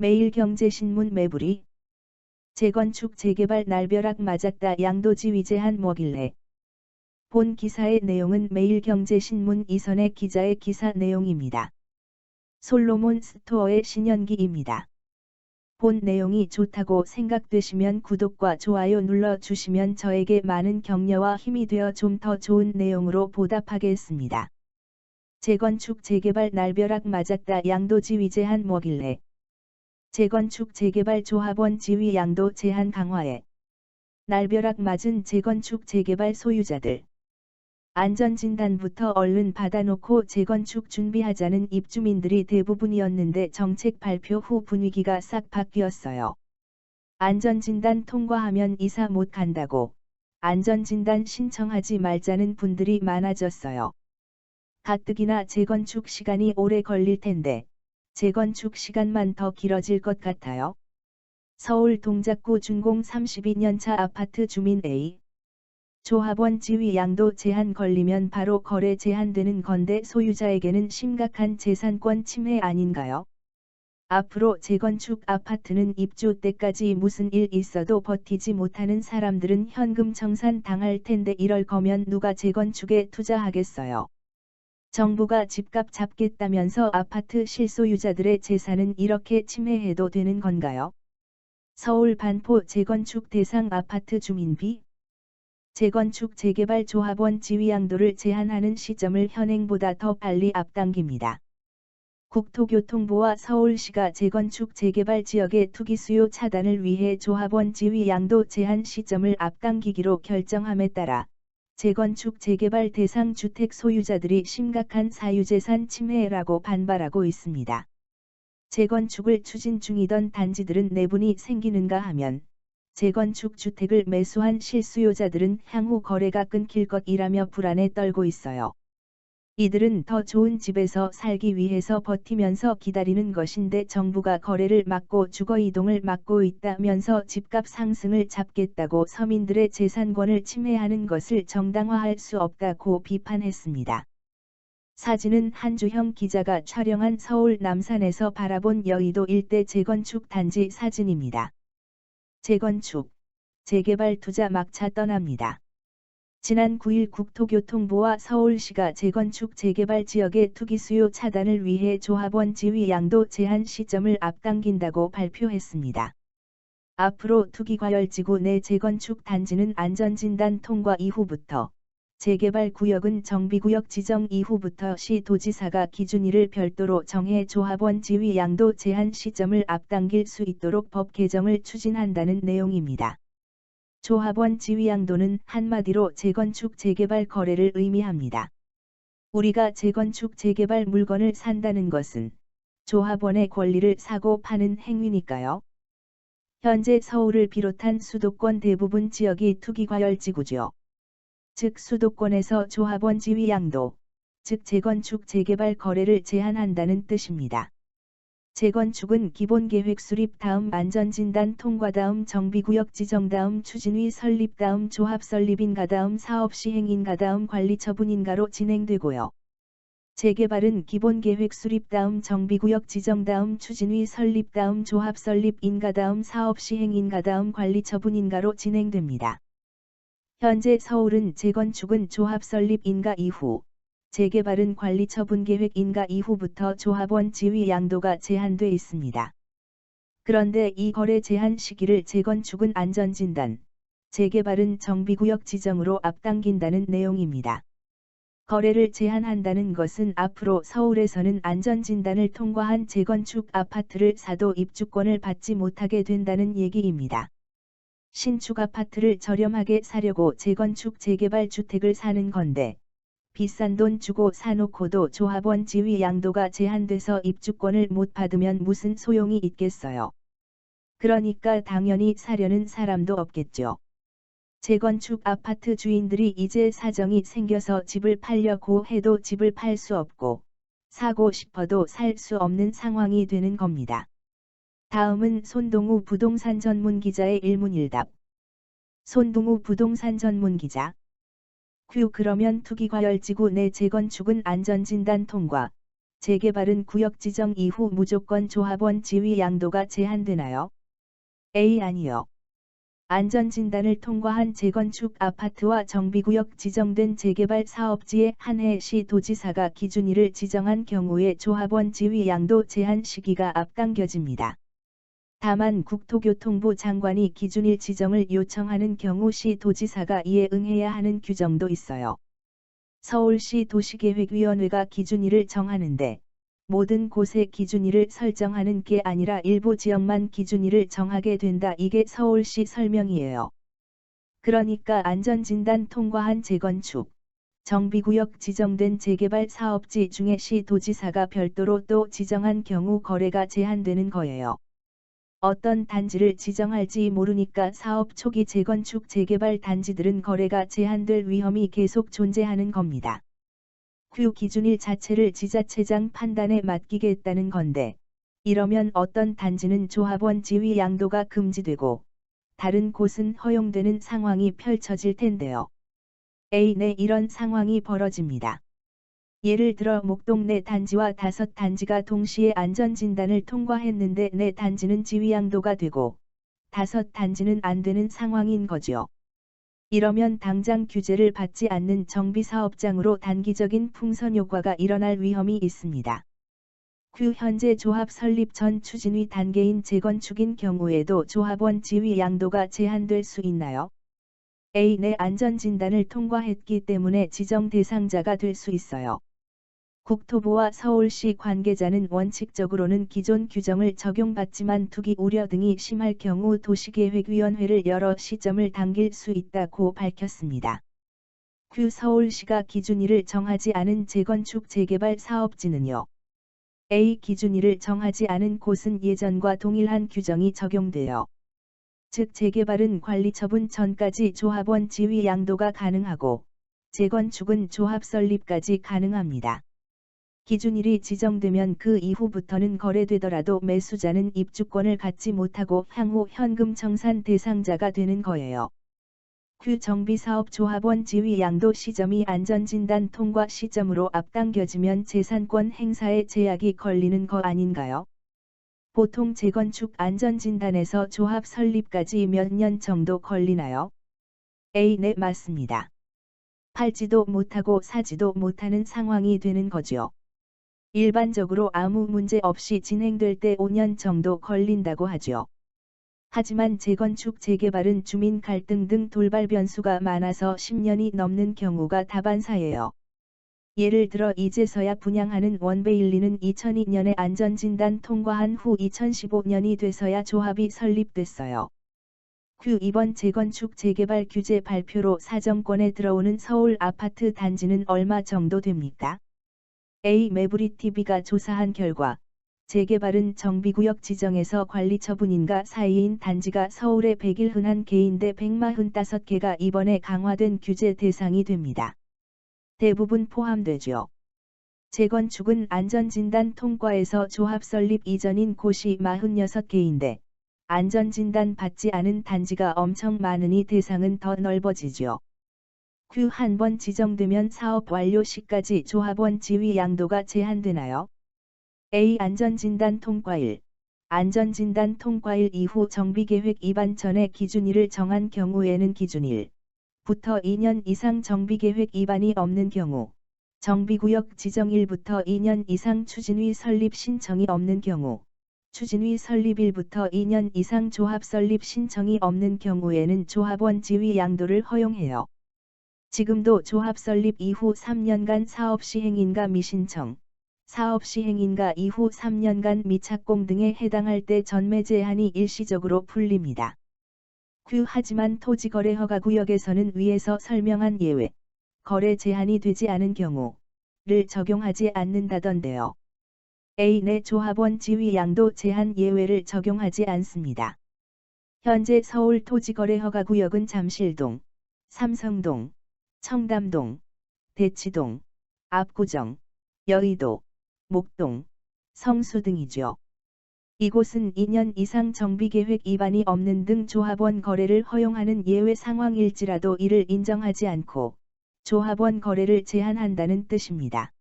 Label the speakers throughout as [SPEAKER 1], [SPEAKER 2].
[SPEAKER 1] 매일경제신문 매부리 재건축 재개발 날벼락 맞았다 양도지 위제한 뭐길래 본 기사의 내용은 매일경제신문 이선의 기자의 기사 내용입니다. 솔로몬 스토어의 신현기입니다. 본 내용이 좋다고 생각되시면 구독과 좋아요 눌러주시면 저에게 많은 격려와 힘이 되어 좀 더 좋은 내용으로 보답하겠습니다. 재건축 재개발 날벼락 맞았다 양도지 위제한 뭐길래 재건축 재개발 조합원 지위 양도 제한 강화에 날벼락 맞은 재건축 재개발 소유자들 안전진단부터 얼른 받아놓고 재건축 준비하자는 입주민들이 대부분이었는데 정책 발표 후 분위기가 싹 바뀌었어요. 안전진단 통과하면 이사 못 간다고 안전진단 신청하지 말자는 분들이 많아졌어요. 가뜩이나 재건축 시간이 오래 걸릴 텐데 재건축 시간만 더 길어질 것 같아요. 서울 동작구 준공 32년차 아파트 주민 A 조합원 지위 양도 제한 걸리면 바로 거래 제한되는 건데 소유자에게는 심각한 재산권 침해 아닌가요? 앞으로 재건축 아파트는 입주 때까지 무슨 일 있어도 버티지 못하는 사람들은 현금 청산 당할 텐데 이럴 거면 누가 재건축에 투자하겠어요. 정부가 집값 잡겠다면서 아파트 실소유자들의 재산은 이렇게 침해해도 되는 건가요? 서울 반포 재건축 대상 아파트 주민비 재건축 재개발 조합원 지위양도를 제한하는 시점을 현행보다 더 빨리 앞당깁니다. 국토교통부와 서울시가 재건축 재개발 지역의 투기 수요 차단을 위해 조합원 지위 양도 제한 시점을 앞당기기로 결정함에 따라 재건축 재개발 대상 주택 소유자들이 심각한 사유재산 침해라고 반발하고 있습니다. 재건축을 추진 중이던 단지들은 내분이 생기는가 하면 재건축 주택을 매수한 실수요자들은 향후 거래가 끊길 것이라며 불안에 떨고 있어요. 이들은 더 좋은 집에서 살기 위해서 버티면서 기다리는 것인데 정부가 거래를 막고 주거 이동을 막고 있다면서 집값 상승을 잡겠다고 서민들의 재산권을 침해하는 것을 정당화할 수 없다고 비판했습니다. 사진은 한주형 기자가 촬영한 서울 남산에서 바라본 여의도 일대 재건축 단지 사진입니다. 재건축, 재개발 투자 막차 떠납니다. 지난 9일 국토교통부와 서울시가 재건축 재개발 지역의 투기 수요 차단을 위해 조합원 지위 양도 제한 시점을 앞당긴다고 발표했습니다. 앞으로 투기과열지구 내 재건축 단지는 안전진단 통과 이후부터 재개발 구역은 정비구역 지정 이후부터 시 도지사가 기준일을 별도로 정해 조합원 지위 양도 제한 시점을 앞당길 수 있도록 법 개정을 추진한다는 내용입니다. 조합원 지위 양도는 한마디로 재건축 재개발 거래를 의미합니다. 우리가 재건축 재개발 물건을 산다는 것은 조합원의 권리를 사고 파는 행위니까요. 현재 서울을 비롯한 수도권 대부분 지역이 투기과열지구죠. 즉 수도권에서 조합원 지위 양도, 즉 재건축 재개발 거래를 제한한다는 뜻입니다. 재건축은 기본 계획 수립 다음 안전진단 통과 다음 정비구역 지정 다음 추진위 설립 다음 조합 설립인가 다음 사업 시행인가 다음 관리 처분인가로 진행되고요. 재개발은 기본 계획 수립 다음 정비구역 지정 다음 추진위 설립 다음 조합 설립인가 다음 사업 시행인가 다음 관리 처분인가로 진행됩니다. 현재 서울은 재건축은 조합 설립 인가 이후, 재개발은 관리 처분 계획 인가 이후부터 조합원 지위 양도가 제한돼 있습니다. 그런데 이 거래 제한 시기를 재건축은 안전진단, 재개발은 정비구역 지정으로 앞당긴다는 내용입니다. 거래를 제한한다는 것은 앞으로 서울에서는 안전진단을 통과한 재건축 아파트를 사도 입주권을 받지 못하게 된다는 얘기입니다. 신축 아파트를 저렴하게 사려고 재건축 재개발 주택을 사는 건데 비싼 돈 주고 사놓고도 조합원 지위 양도가 제한돼서 입주권을 못 받으면 무슨 소용이 있겠어요. 그러니까 당연히 사려는 사람도 없겠죠. 재건축 아파트 주인들이 이제 사정이 생겨서 집을 팔려고 해도 집을 팔 수 없고 사고 싶어도 살 수 없는 상황이 되는 겁니다. 다음은 손동우 부동산 전문 기자의 일문일답. 손동우 부동산 전문 기자. 큐 그러면 투기과열지구 내 재건축은 안전진단 통과, 재개발은 구역 지정 이후 무조건 조합원 지위 양도가 제한되나요? A. 아니요. 안전진단을 통과한 재건축 아파트와 정비구역 지정된 재개발 사업지에 한해 시 도지사가 기준일을 지정한 경우에 조합원 지위 양도 제한 시기가 앞당겨집니다. 다만 국토교통부 장관이 기준일 지정을 요청하는 경우 시 도지사가 이에 응해야 하는 규정도 있어요. 서울시 도시계획위원회가 기준일을 정하는데 모든 곳에 기준일을 설정하는 게 아니라 일부 지역만 기준일을 정하게 된다. 이게 서울시 설명이에요. 그러니까 안전진단 통과한 재건축, 정비구역 지정된 재개발 사업지 중에 시 도지사가 별도로 또 지정한 경우 거래가 제한되는 거예요. 어떤 단지를 지정할지 모르니까 사업 초기 재건축 재개발 단지들은 거래가 제한될 위험이 계속 존재하는 겁니다. 큐 기준일 자체를 지자체장 판단에 맡기겠다는 건데 이러면 어떤 단지는 조합원 지위 양도가 금지되고 다른 곳은 허용되는 상황이 펼쳐질 텐데요. A 내 이런 상황이 벌어집니다. 예를 들어 목동 내 단지와 다섯 단지가 동시에 안전진단을 통과했는데 내 단지는 지위양도가 되고 다섯 단지는 안 되는 상황인 거지요. 이러면 당장 규제를 받지 않는 정비사업장으로 단기적인 풍선 효과가 일어날 위험이 있습니다. 그 현재 조합 설립 전 추진위 단계인 재건축인 경우에도 조합원 지위 양도가 제한될 수 있나요? A. 내 안전진단을 통과했기 때문에 지정 대상자가 될 수 있어요. 국토부와 서울시 관계자는 원칙적으로는 기존 규정을 적용받지만 투기 우려 등이 심할 경우 도시계획위원회를 열어 시점을 당길 수 있다고 밝혔습니다. 그 서울시가 기준일을 정하지 않은 재건축 재개발 사업지는요. A 기준일을 정하지 않은 곳은 예전과 동일한 규정이 적용되어 즉 재개발은 관리 처분 전까지 조합원 지위 양도가 가능하고 재건축은 조합 설립까지 가능합니다. 기준일이 지정되면 그 이후부터는 거래되더라도 매수자는 입주권을 갖지 못하고 향후 현금 청산 대상자가 되는 거예요. 그 정비사업 조합원 지위 양도 시점이 안전진단 통과 시점으로 앞당겨지면 재산권 행사에 제약이 걸리는 거 아닌가요? 보통 재건축 안전진단에서 조합 설립까지 몇 년 정도 걸리나요? A. 네 맞습니다. 팔지도 못하고 사지도 못하는 상황이 되는 거죠. 일반적으로 아무 문제 없이 진행될 때 5년 정도 걸린다고 하죠. 하지만 재건축 재개발은 주민 갈등 등 돌발 변수가 많아서 10년이 넘는 경우가 다반사예요. 예를 들어 이제서야 분양하는 원베일리는 2002년에 안전진단 통과한 후 2015년이 돼서야 조합이 설립됐어요. 그 이번 재건축 재개발 규제 발표로 사정권에 들어오는 서울 아파트 단지는 얼마 정도 됩니까? A. 매부리TV가 조사한 결과 재개발은 정비구역 지정에서 관리 처분인가 사이인 단지가 서울의 100일 흔한 개인대 145개가 이번에 강화된 규제 대상이 됩니다. 대부분 포함되죠. 재건축은 안전진단 통과에서 조합 설립 이전인 곳이 46개인데 안전진단 받지 않은 단지가 엄청 많으니 대상은 더 넓어지죠. 큐한번 지정되면 사업 완료 시까지 조합원 지위 양도가 제한되나요? A. 안전진단 통과일 안전진단 통과일 이후 정비계획 위반 전에 기준일을 정한 경우에는 기준일 부터 2년 이상 정비계획 위반이 없는 경우 정비구역 지정일부터 2년 이상 추진위 설립 신청이 없는 경우 추진위 설립일부터 2년 이상 조합 설립 신청이 없는 경우에는 조합원 지위 양도를 허용해요. 지금도 조합 설립 이후 3년간 사업 시행인가 미신청, 사업 시행인가 이후 3년간 미착공 등에 해당할 때 전매 제한이 일시적으로 풀립니다. 그 하지만 토지거래 허가 구역에서는 위에서 설명한 예외, 거래 제한이 되지 않은 경우를 적용하지 않는다던데요. A 내 조합원 지위 양도 제한 예외를 적용하지 않습니다. 현재 서울 토지거래 허가 구역은 잠실동, 삼성동, 청담동, 대치동, 압구정, 여의도, 목동, 성수 등이죠. 이곳은 2년 이상 정비계획 위반이 없는 등 조합원 거래를 허용하는 예외 상황일지라도 이를 인정하지 않고 조합원 거래를 제한한다는 뜻입니다.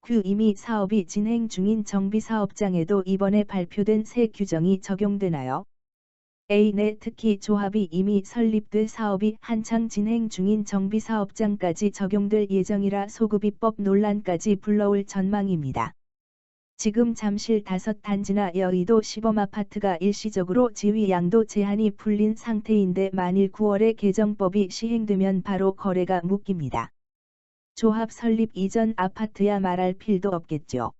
[SPEAKER 1] 그 이미 사업이 진행 중인 정비사업장에도 이번에 발표된 새 규정이 적용되나요? A. 네 특히 조합이 이미 설립돼 사업이 한창 진행 중인 정비사업장까지 적용될 예정이라 소급입법 논란까지 불러올 전망입니다. 지금 잠실 다섯 단지나 여의도 시범아파트가 일시적으로 지위 양도 제한이 풀린 상태인데 만일 9월에 개정법이 시행되면 바로 거래가 묶입니다. 조합 설립 이전 아파트야 말할 필도 없겠죠.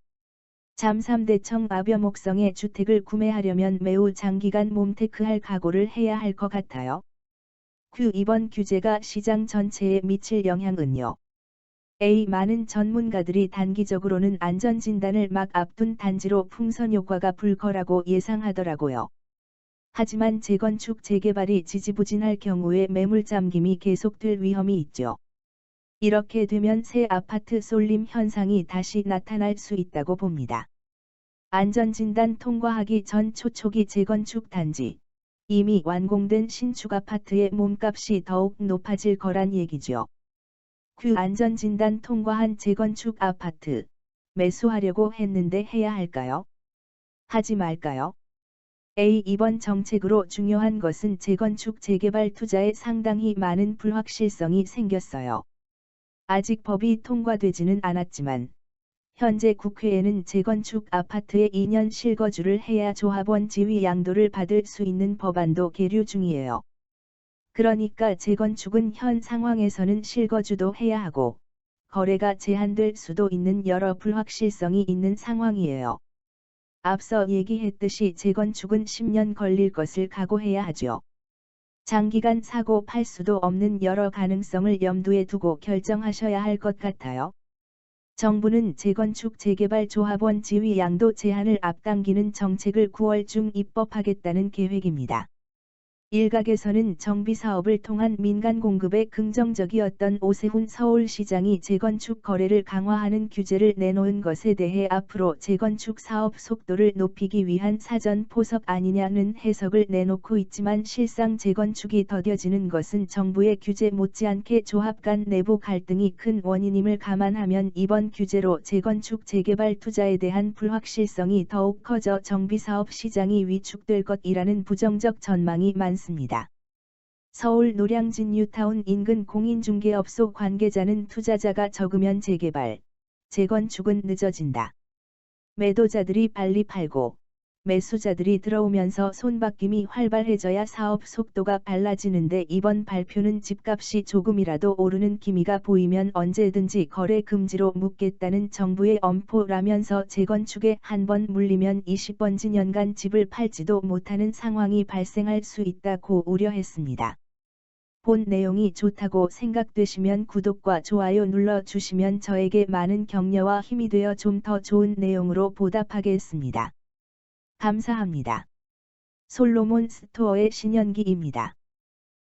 [SPEAKER 1] 잠삼대청 아벼목성의 주택을 구매하려면 매우 장기간 몸테크할 각오를 해야 할 것 같아요. 그 이번 규제가 시장 전체에 미칠 영향은요. A. 많은 전문가들이 단기적으로는 안전진단을 막 앞둔 단지로 풍선 효과가 불 거라고 예상하더라고요. 하지만 재건축 재개발이 지지부진할 경우에 매물 잠김이 계속될 위험이 있죠. 이렇게 되면 새 아파트 쏠림 현상이 다시 나타날 수 있다고 봅니다. 안전진단 통과하기 전 초초기 재건축 단지. 이미 완공된 신축 아파트의 몸값이 더욱 높아질 거란 얘기죠. 그 안전진단 통과한 재건축 아파트 매수하려고 했는데 해야 할까요? 하지 말까요? A. 이번 정책으로 중요한 것은 재건축 재개발 투자에 상당히 많은 불확실성이 생겼어요. 아직 법이 통과되지는 않았지만 현재 국회에는 재건축 아파트의 2년 실거주를 해야 조합원 지위 양도를 받을 수 있는 법안도 계류 중이에요. 그러니까 재건축은 현 상황에서는 실거주도 해야 하고 거래가 제한될 수도 있는 여러 불확실성이 있는 상황이에요. 앞서 얘기했듯이 재건축은 10년 걸릴 것을 각오해야 하죠. 장기간 사고 팔 수도 없는 여러 가능성을 염두에 두고 결정하셔야 할 것 같아요. 정부는 재건축 재개발 조합원 지위 양도 제한을 앞당기는 정책을 9월 중 입법하겠다는 계획입니다. 일각에서는 정비 사업을 통한 민간 공급에 긍정적이었던 오세훈 서울시장이 재건축 거래를 강화하는 규제를 내놓은 것에 대해 앞으로 재건축 사업 속도를 높이기 위한 사전 포석 아니냐는 해석을 내놓고 있지만 실상 재건축이 더뎌지는 것은 정부의 규제 못지않게 조합 간 내부 갈등이 큰 원인임을 감안하면 이번 규제로 재건축 재개발 투자에 대한 불확실성이 더욱 커져 정비 사업 시장이 위축될 것이라는 부정적 전망이 많습니다. 많습니다. 서울 노량진 뉴타운 인근 공인중개업소 관계자는 투자자가 적으면 재개발, 재건축은 늦어진다. 매도자들이 빨리 팔고 매수자들이 들어오면서 손바뀜이 활발해져야 사업 속도가 빨라지는데 이번 발표는 집값이 조금이라도 오르는 기미가 보이면 언제든지 거래 금지로 묶겠다는 정부의 엄포라면서 재건축에 한 번 물리면 20번지 년간 집을 팔지도 못하는 상황이 발생할 수 있다고 우려했습니다. 본 내용이 좋다고 생각되시면 구독과 좋아요 눌러주시면 저에게 많은 격려와 힘이 되어 좀 더 좋은 내용으로 보답하겠습니다. 감사합니다. 솔로몬 스토어의 신현기입니다.